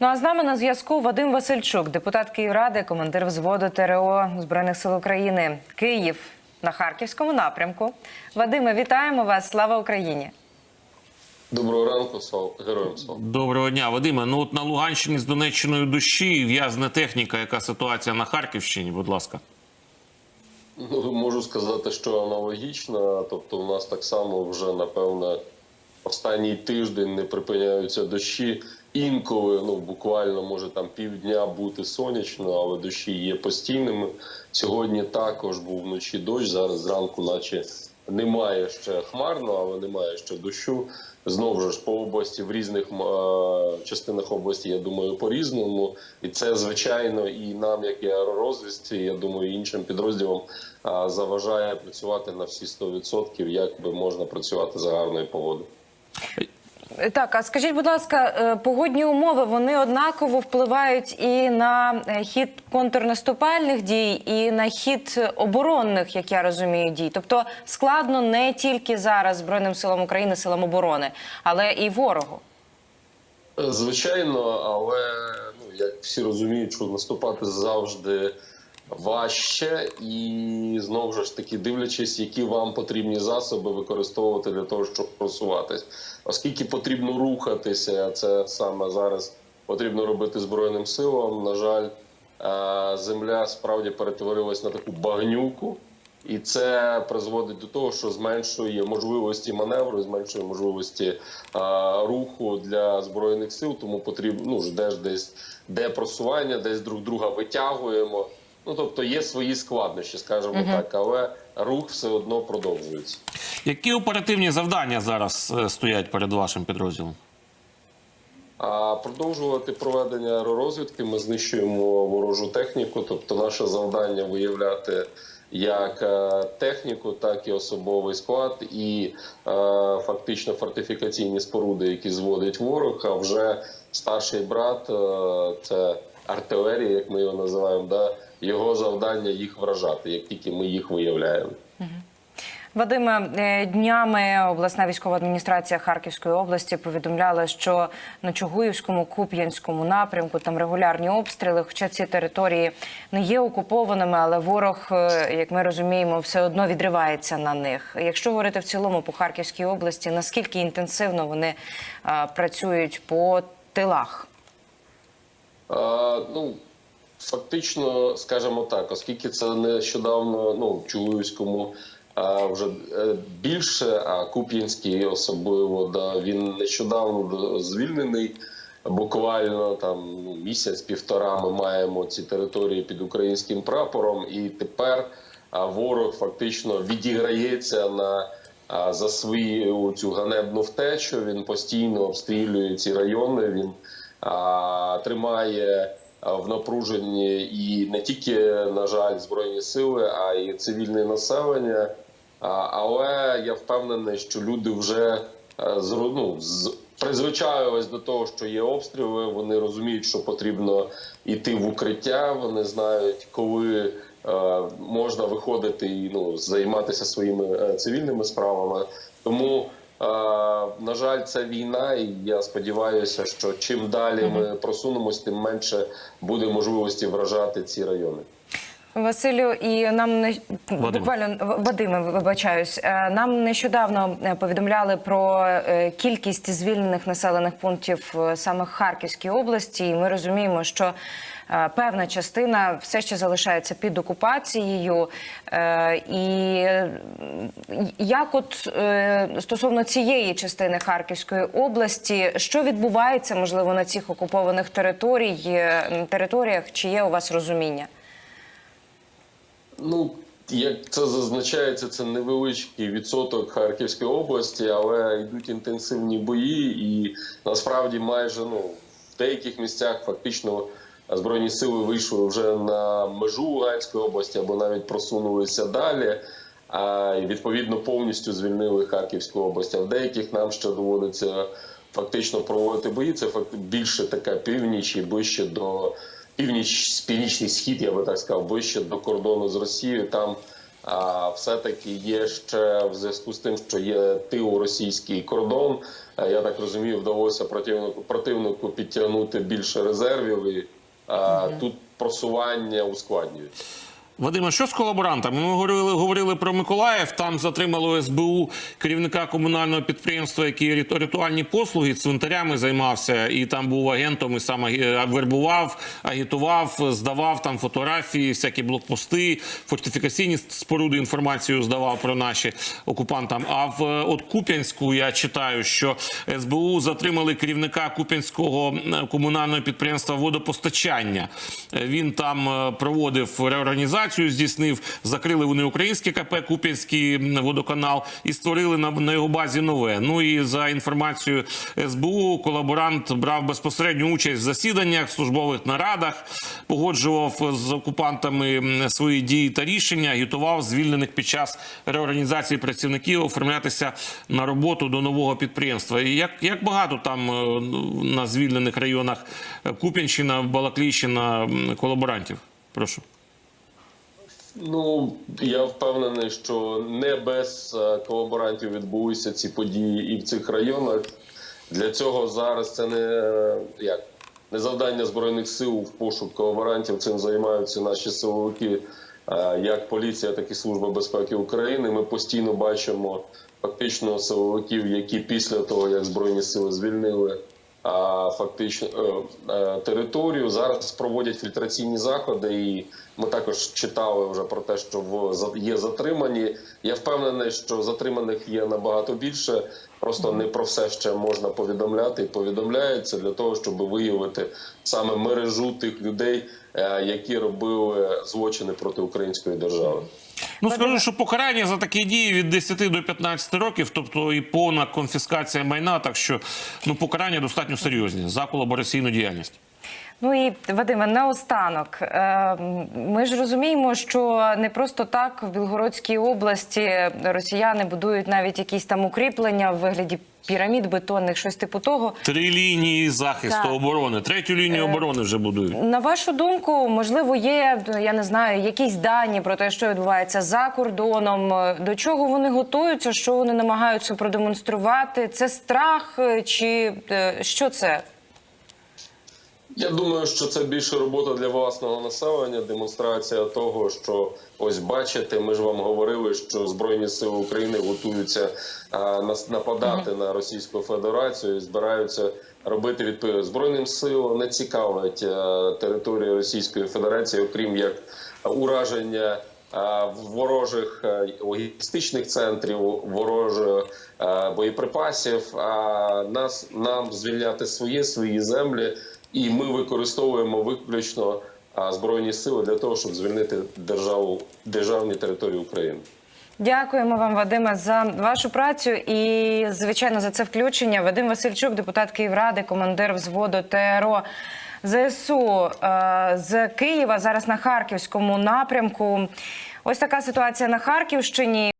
Ну а з нами на зв'язку Вадим Васильчук, депутат Київради, командир взводу ТРО Збройних сил України, Київ на харківському напрямку. Вадиме, вітаємо вас! Слава Україні! Доброго ранку, слава героям слава. Доброго дня, Вадиме. Ну от на Луганщині з Донеччиною дощі в'язне техніка. Яка ситуація на Харківщині? Будь ласка. Ну, можу сказати, що аналогічно. Тобто, у нас так само вже напевно останній тиждень не припиняються дощі. Інколи, ну буквально може там півдня бути сонячно, але дощі є постійними. Сьогодні також був вночі дощ. Зараз зранку, наче немає ще хмарно, але немає ще дощу. Знову ж по області в різних е, частинах області, я думаю, по-різному. І це звичайно і нам, як і аеророзвідці, я думаю, іншим підрозділам е, заважає працювати на всі 100%, як би можна працювати за гарної погоди. Так, а скажіть, будь ласка, е, погодні умови вони однаково впливають і на е, хід контрнаступальних дій, і на хід оборонних, як я розумію, дій. Тобто складно не тільки зараз Збройним силам України, силам оборони, але і ворогу. Е, Звичайно, але ну як всі розуміють, що наступати завжди важче, і знову ж таки дивлячись, які вам потрібні засоби використовувати для того, щоб просуватись, оскільки потрібно рухатися, це саме зараз потрібно робити збройним силам. На жаль, е, земля справді перетворилась на таку багнюку. І це призводить до того, що зменшує можливості маневру, зменшує можливості а, руху для збройних сил. Тому потрібно ну ждеш десь де просування, десь друг друга витягуємо. Ну тобто є свої складнощі, скажімо так, але рух все одно продовжується. Які оперативні завдання зараз е, стоять перед вашим підрозділом? А продовжувати проведення аеророзвідки ми знищуємо ворожу техніку. Тобто, наше завдання виявляти як е, техніку, так і особовий склад, і е, фактично фортифікаційні споруди, які зводить ворог. А вже старший брат е, це артилерія, як ми його називаємо. Да, його завдання їх вражати, як тільки ми їх виявляємо. Вадиме, е, днями обласна військова адміністрація Харківської області повідомляла, що на Чугуївському Куп'янському напрямку там регулярні обстріли. Хоча ці території не є окупованими, але ворог, е, як ми розуміємо, все одно відривається на них. Якщо говорити в цілому по Харківській області, наскільки інтенсивно вони е, працюють по тилах? А, ну, фактично, скажімо так, оскільки це нещодавно ну, в Чугуївському а, вже е, більше, а Куп'янський особливо, да, він нещодавно звільнений. Буквально там ну, місяць-півтора ми маємо ці території під українським прапором, і тепер а, ворог фактично відіграється на а, за свою цю ганебну втечу. Він постійно обстрілює ці райони. Він а, тримає в напруженні і не тільки на жаль збройні сили, а й цивільне населення. Але я впевнений, що люди вже е, ну, призвичаювались до того, що є обстріли. Вони розуміють, що потрібно йти в укриття. Вони знають, коли е, можна виходити і ну займатися своїми е, цивільними справами. Тому е, на жаль, це війна, і я сподіваюся, що чим далі ми просунемось, тим менше буде можливості вражати ці райони. Василю, і нам не Вадиме. буквально Вадиме, вибачаюсь. Е, Нам нещодавно е, повідомляли про е, кількість звільнених населених пунктів саме в Харківській області. І ми розуміємо, що певна частина все ще залишається під окупацією. І як, от стосовно цієї частини Харківської області, що відбувається можливо на цих окупованих територій, територіях? Чи є у вас розуміння? Ну, як це зазначається, це невеличкий відсоток Харківської області, але йдуть інтенсивні бої, і насправді майже ну в деяких місцях фактично збройні сили вийшли вже на межу Луганської області або навіть просунулися далі. А відповідно повністю звільнили Харківську область. А в деяких нам ще доводиться фактично проводити бої. Це більше така північ і ближче до північ, північний схід, я би так сказав, ближче до кордону з Росією. Там А все-таки є ще в зв'язку з тим, що є тило-російський кордон. е, Я так розумію, вдалося противнику противнику підтягнути більше резервів, і а, тут просування ускладнюється. Вадиме, що з колаборантами? Ми говорили, говорили про Миколаїв. Там затримало СБУ керівника комунального підприємства, який риту- ритуальні послуги цвинтарями займався, і там був агентом, і сам вербував, агітував, здавав там фотографії, всякі блокпости, фортифікаційні споруди інформацію здавав про наші окупантам. А в е, от Куп'янську я читаю, що СБУ затримали керівника Куп'янського е, комунального підприємства водопостачання. Е, Він там проводив реорганізацію, здійснив, закрили вони українське КП Куп'янський водоканал і створили на, на його базі нове. Ну і за інформацією СБУ, колаборант брав безпосередню участь в засіданнях, службових нарадах, погоджував з окупантами свої дії та рішення, агітував звільнених під час реорганізації працівників оформлятися на роботу до нового підприємства. І як, як багато там е, на звільнених районах е, Куп'янщина, Балаклійщина колаборантів? Прошу. Ну я впевнений, що не без е, колаборантів відбулися ці події і в цих районах. Для цього зараз це не е, як не завдання збройних сил в пошук колаборантів. Цим займаються наші силовики, е, як поліція, так і служба безпеки України. Ми постійно бачимо фактично силовиків, які після того як збройні сили звільнили фактично е, е, територію. Зараз проводять фільтраційні заходи, і ми також читали вже про те, що в є затримані. Я впевнений, що затриманих є набагато більше. Просто не про все ще можна повідомляти і повідомляється для того, щоб виявити саме мережу тих людей, е, які робили злочини проти української держави. Ну скажу, що покарання за такі дії від 10 до 15 років, тобто і повна конфіскація майна, так що ну покарання достатньо серйозні за колабораційну діяльність. Ну і Вадиме, наостанок. Е, Ми ж розуміємо, що не просто так в Білгородській області росіяни будують навіть якісь там укріплення в вигляді пірамід бетонних, щось типу того. Три лінії захисту Так. оборони, третю лінію оборони вже будують. На вашу думку, можливо, є я не знаю, якісь дані про те, що відбувається за кордоном, до чого вони готуються, що вони намагаються продемонструвати? Це страх е, чи е, що це? Я думаю, що це більше робота для власного населення, демонстрація того, що ось бачите, ми ж вам говорили, що збройні сили України готуються а, нападати на Російську Федерацію і збираються робити відповідь збройним силам. Не цікавить а, територія Російської Федерації, окрім як ураження. а, Ворожих е, логістичних центрів, ворожих е, боєприпасів. А нас нам звільняти свої свої землі, і ми використовуємо виключно збройні сили для того, щоб звільнити державу державні території України. Дякуємо вам, Вадиме, за вашу працю і, звичайно, за це включення. Вадим Васильчук, депутат Київради, командир взводу ТРО ЗСУ е, з Києва, зараз на харківському напрямку. Ось така ситуація на Харківщині.